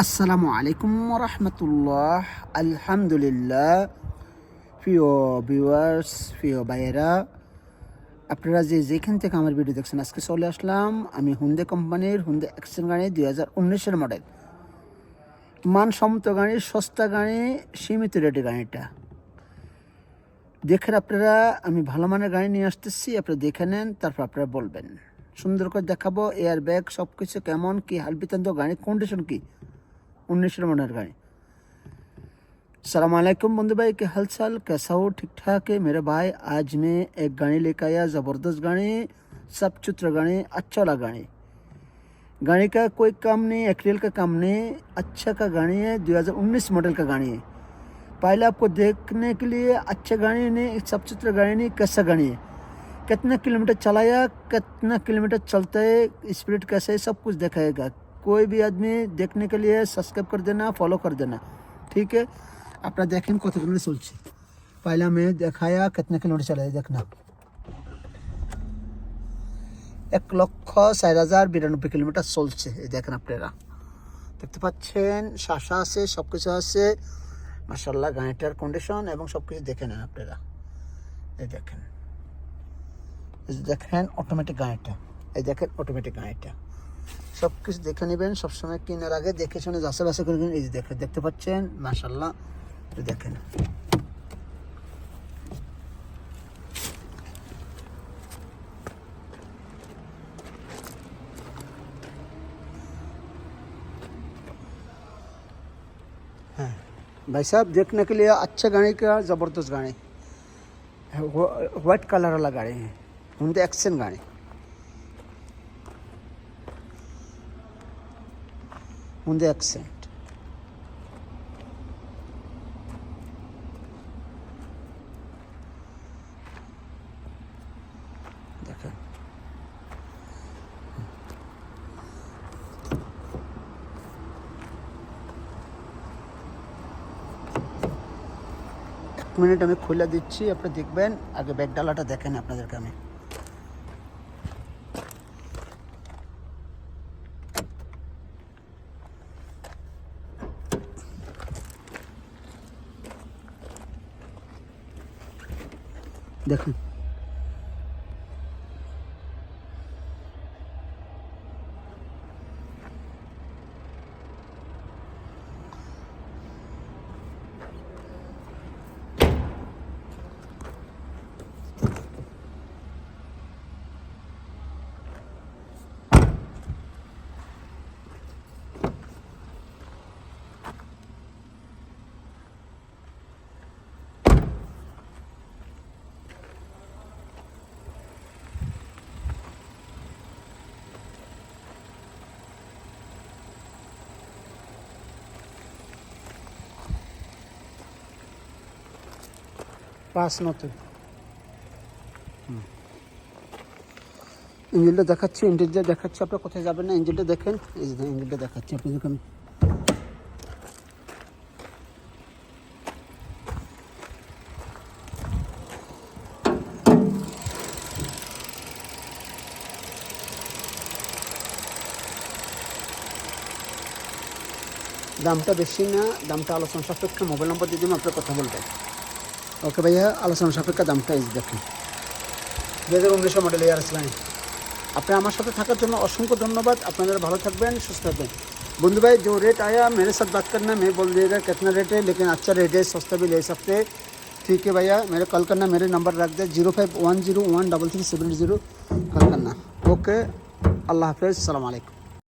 আসসালামু আলাইকুম রহমতুল্লাহ আলহামদুলিল্লাহ। প্রিয় ভিউয়ার্স প্রিয় বাইরা আপনারা যে যেখান থেকে আমার ভিডিও দেখছেন, আজকে চলে আসলাম আমি হুন্দে কোম্পানির হুন্দে অ্যাকশন গাড়ি দুই হাজার উনিশের মডেল মানসম্মত গাড়ি, সস্তা গাড়ি, সীমিত রেটে গাড়িটা। দেখেন আপনারা, আমি ভালো মানের গাড়ি নিয়ে আসতেছি, আপনারা দেখে নেন, তারপর আপনারা বলবেন। সুন্দর করে দেখাবো এয়ার ব্যাগ সব কিছু কেমন, কি হালবিতান্ত গাড়ির কন্ডিশন কি? उन्नीस मॉडल गाड़ी। सलामकुम बंधु भाई के हाल चाल? कैसा हो? ठीक ठाक है? मेरे भाई, आज मैं एक गाड़ी लेकर आया, ज़बरदस्त गाड़ी, सब चित्र गाड़ी अच्छा वाला गाड़ी। गाड़ी का कोई काम नहीं एक्रियल का काम नहीं अच्छा का गाड़ी है 2019 मॉडल का गाड़ी है। पहले आपको देखने के लिए अच्छा गाड़ी नहीं, सब चित्र गाड़ी नहीं, कैसा गाड़ी है? कितना किलोमीटर चलाया, कितना किलोमीटर चलता है, स्पीड कैसे है, सब कुछ दिखाएगा। कोई भी आदमी देखने के लिए सब्सक्राइब कर देना फॉलो कर देना ठीक है আপনারা দেখেন কত কিলোমিটার চলছে পয়লা মে দেখায়া কিতনা কিলোমিটার চলে দেখনা এক লক্ষ চার হাজার বিরানব্বই কিলোমিটার চলছে এই দেখেন আপনারা দেখতে পাচ্ছেন শাসা আছে সব কিছু আছে মার্শাল্লাহ গাড়িটার কন্ডিশন এবং সব কিছু দেখে নেন আপনারা এই দেখেন এই যে দেখেন অটোমেটিক গাড়িটা এই দেখেন অটোমেটিক গাড়িটা সব কিছু দেখে নেবেন সবসময় কেনার আগে দেখে শুনে যাচাই বাসা করে এই যে দেখে দেখতে পাচ্ছেন মাশাল্লাহ এটা দেখেন हाँ भाई साहब देखने के लिए अच्छा गाड़ी का ज़बरदस्त गाड़ी है वाइट कलर वाला गाड़ी है हुंडे एक्शन गाड़ी Hyundai Accent. দেখেন। এক মিনিট আমি খুলে দিচ্ছি, আপনি দেখবেন। আগে ব্যাগ ডালাটা দেখেন আপনাদেরকে আমি। দেখুন। পাঁচ নতুন ইঞ্জিনটা দেখাচ্ছি ইঞ্জিনটা দেখাচ্ছি, আপনার কোথায় যাবেন না? ইঞ্জিনটা দেখেন। এই যে ইঞ্জিনটা দেখাচ্ছি আপনি দেখুন দামটা বেশি না, দামটা আলোচনা সাপেক্ষে মোবাইল নম্বর দিয়ে দিন আপনার কথা বলবেন। ওকে ভাইয়া আলোচনা সাপেক্ষে দামটা এই দেখুন দু হাজার উনিশশো মডেল এয়ার গাড়ি আপনি আমার সাথে থাকার জন্য অসংখ্য ধন্যবাদ আপনারা ভালো থাকবেন সুস্থ থাকবেন बंधु भाई जो रेट आया मेरे साथ बात करना मैं बोल दिएगा कितना रेट है लेकिन अच्छा रेट है सस्ता भी ले सकते हैं ठीक है भैया मेरे कॉल करना मेरे नंबर रख दे zero five one zero one double three seven zero call करना ओके अल्लाह हाफिज़ सलाम अलैकुम